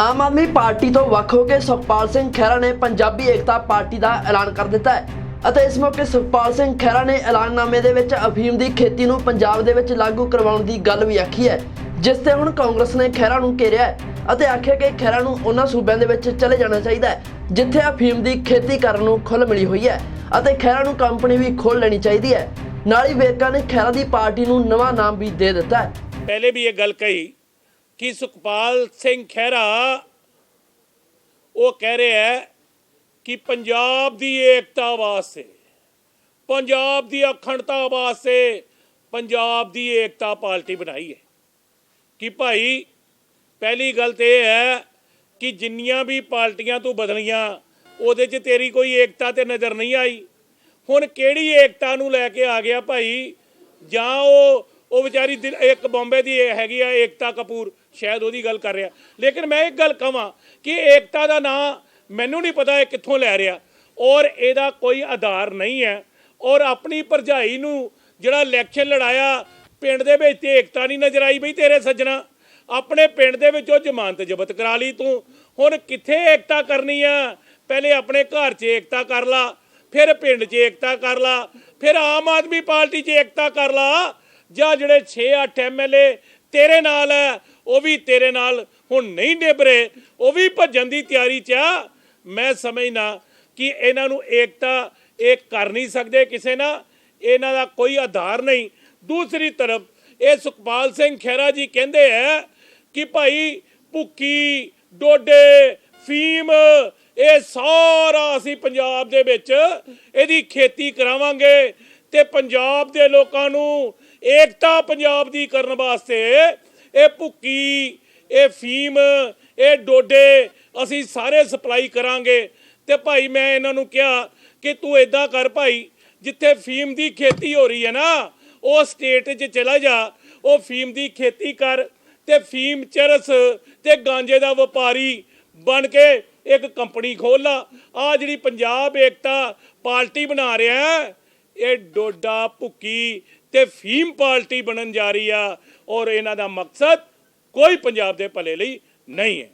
Aam Aadmi party ਤੋਂ ਵੱਖ ਹੋ ਕੇ ਸੁਖਪਾਲ ਸਿੰਘ ਖਹਿਰਾ ਨੇ ਪੰਜਾਬੀ ਏਕਤਾ ਪਾਰਟੀ ਦਾ ਐਲਾਨ ਕਰ ਦਿੱਤਾ ਹੈ ਅਤੇ ਇਸ ਮੌਕੇ ਸੁਖਪਾਲ ਸਿੰਘ ਖਹਿਰਾ ਨੇ ਐਲਾਨਨਾਮੇ ਦੇ ਵਿੱਚ ਅਫੀਮ ਦੀ ਖੇਤੀ ਨੂੰ ਪੰਜਾਬ ਦੇ ਵਿੱਚ ਲਾਗੂ ਕਰਵਾਉਣ ਦੀ ਗੱਲ ਵੀ ਆਖੀ ਹੈ, ਜਿਸ ਤੇ ਹੁਣ ਕਾਂਗਰਸ ਨੇ ਖਹਿਰਾ ਨੂੰ ਘੇਰਿਆ ਹੈ ਅਤੇ ਆਖਿਆ ਕਿ ਖਹਿਰਾ ਨੂੰ ਉਹਨਾਂ ਸੂਬਿਆਂ ਦੇ ਵਿੱਚ ਚਲੇ ਜਾਣਾ ਚਾਹੀਦਾ ਹੈ, ਜਿੱਥੇ ਅਫੀਮ ਦੀ ਖੇਤੀ ਕਰਨ ਨੂੰ ਖੁੱਲ੍ਹ ਮਿਲੀ ਹੋਈ ਹੈ ਅਤੇ ਖਹਿਰਾ ਨੂੰ ਕੰਪਨੀ ਵੀ ਖੋਲ੍ਹ ਲੈਣੀ ਚਾਹੀਦੀ ਹੈ। ਨਾਲ ਹੀ ਵੇਰਕਾ ਨੇ ਖਹਿਰਾ ਦੀ ਪਾਰਟੀ ਨੂੰ ਨਵਾਂ ਨਾਮ ਵੀ ਦੇ ਦਿੱਤਾ ਹੈ। ਪਹਿਲੇ ਵੀ ਇਹ ਗੱਲ ਕਹੀ ਕਿ ਸੁਖਪਾਲ ਸਿੰਘ ਖਹਿਰਾ ਉਹ ਕਹਿ ਰਿਹਾ ਹੈ ਕਿ ਪੰਜਾਬ ਦੀ ਏਕਤਾ ਵਾਸਤੇ, ਪੰਜਾਬ ਦੀ ਅਖੰਡਤਾ ਵਾਸਤੇ ਪੰਜਾਬ ਦੀ ਏਕਤਾ ਪਾਰਟੀ ਬਣਾਈ ਹੈ। ਕਿ ਭਾਈ ਪਹਿਲੀ ਗੱਲ ਤੇ ਇਹ ਹੈ ਕਿ ਜਿੰਨੀਆਂ ਵੀ ਪਾਰਟੀਆਂ ਤੂੰ ਬਦਲੀਆਂ, ਉਹਦੇ 'ਚ ਤੇਰੀ ਕੋਈ ਏਕਤਾ ਤੇ ਨਜ਼ਰ ਨਹੀਂ ਆਈ। ਹੁਣ ਕਿਹੜੀ ਏਕਤਾ ਨੂੰ ਲੈ ਕੇ ਆ ਗਿਆ ਭਾਈ? ਜਾਂ ਉਹ ਉਹ ਵਿਚਾਰੀ ਦਿਲ- ਇੱਕ ਬੰਬੇ ਦੀ ਹੈਗੀ ਆ, ਏਕਤਾ ਕਪੂਰ, ਸ਼ਾਇਦ ਉਹਦੀ ਗੱਲ ਕਰ ਰਿਹਾ। ਲੇਕਿਨ ਮੈਂ ਇੱਕ ਗੱਲ ਕਹਾਂ ਕਿ ਏਕਤਾ ਦਾ ਨਾਂ ਮੈਨੂੰ ਨਹੀਂ ਪਤਾ ਇਹ ਕਿੱਥੋਂ ਲੈ ਰਿਹਾ। ਔਰ ਇਹਦਾ ਕੋਈ ਆਧਾਰ ਨਹੀਂ ਹੈ। ਔਰ ਆਪਣੀ ਭਰਜਾਈ ਨੂੰ ਜਿਹੜਾ ਇਲੈਕਸ਼ਨ ਲੜਾਇਆ, ਪਿੰਡ ਦੇ ਵਿੱਚ ਤੇ ਏਕਤਾ ਨਹੀਂ ਨਜ਼ਰ ਆਈ ਬਈ ਤੇਰੇ ਸੱਜਣਾ। ਆਪਣੇ ਪਿੰਡ ਦੇ ਵਿੱਚੋਂ ਜ਼ਮਾਨਤ ਜ਼ਬਤ ਕਰਾ ਲਈ ਤੂੰ। ਹੁਣ ਕਿੱਥੇ ਏਕਤਾ ਕਰਨੀ ਆ? ਪਹਿਲੇ ਆਪਣੇ ਘਰ 'ਚ ਏਕਤਾ ਕਰ ਲਾ, ਫਿਰ ਪਿੰਡ 'ਚ ਏਕਤਾ ਕਰ ਲਾ, ਫਿਰ ਆਮ ਆਦਮੀ ਪਾਰਟੀ 'ਚ ਏਕਤਾ ਕਰ ਲਾ। ਜਾਂ ਜਿਹੜੇ 6-8 ਐਮਐਲਏ ਤੇਰੇ ਨਾਲ ਹੈ ਉਹ ਵੀ ਤੇਰੇ ਨਾਲ ਹੁਣ ਨਹੀਂ ਨਿਭਰੇ, ਉਹ ਵੀ ਭੱਜਣ ਦੀ ਤਿਆਰੀ 'ਚ ਆ। ਮੈਂ ਸਮਝਣਾ ਕਿ ਇਹਨਾਂ ਨੂੰ ਏਕਤਾ, ਇਹ ਕਰ ਨਹੀਂ ਸਕਦੇ ਕਿਸੇ ਨਾਲ, ਇਹਨਾਂ ਦਾ ਕੋਈ ਆਧਾਰ ਨਹੀਂ। ਦੂਸਰੀ ਤਰਫ, ਇਹ ਸੁਖਪਾਲ ਸਿੰਘ ਖਹਿਰਾ ਜੀ ਕਹਿੰਦੇ ਹੈ ਕਿ ਭਾਈ ਭੁੱਕੀ, ਡੋਡੇ, ਫੀਮ, ਇਹ ਸਾਰਾ ਅਸੀਂ ਪੰਜਾਬ ਦੇ ਵਿੱਚ ਇਹਦੀ ਖੇਤੀ ਕਰਾਵਾਂਗੇ ਤੇ ਪੰਜਾਬ ਦੇ ਲੋਕਾਂ ਨੂੰ ਏਕਤਾ ਪੰਜਾਬ ਦੀ ਕਰਨ ਵਾਸਤੇ ਇਹ ਭੁੱਕੀ, ਇਹ ਫੀਮ, ਇਹ ਡੋਡੇ ਅਸੀਂ ਸਾਰੇ ਸਪਲਾਈ ਕਰਾਂਗੇ। ਤੇ ਭਾਈ ਮੈਂ ਇਹਨਾਂ ਨੂੰ ਕਿਹਾ ਕਿ ਤੂੰ ਏਦਾਂ ਕਰ ਭਾਈ, ਜਿੱਥੇ ਫੀਮ ਦੀ ਖੇਤੀ ਹੋ ਰਹੀ ਹੈ ਨਾ, ਉਹ ਸਟੇਟ 'ਚ ਚਲਾ ਜਾ, ਉਹ ਫੀਮ ਦੀ ਖੇਤੀ ਕਰ, ਤੇ ਫੀਮ ਚਰਸ ਤੇ ਗਾਂਜੇ ਦਾ ਵਪਾਰੀ ਬਣ ਕੇ ਇੱਕ ਕੰਪਨੀ ਖੋਲ ਲਾ। ਆ ਜਿਹੜੀ ਪੰਜਾਬ ਏਕਤਾ ਪਾਰਟੀ ਬਣਾ ਰਿਹਾ, ਇਹ ਡੋਡਾ ਭੁੱਕੀ ਤੇ ਫੀਮ ਪਾਰਟੀ ਬਣਨ ਜਾ ਰਹੀ ਆ ਔਰ ਇਹਨਾਂ ਦਾ ਮਕਸਦ ਕੋਈ ਪੰਜਾਬ ਦੇ ਭਲੇ ਲਈ ਨਹੀਂ ਹੈ।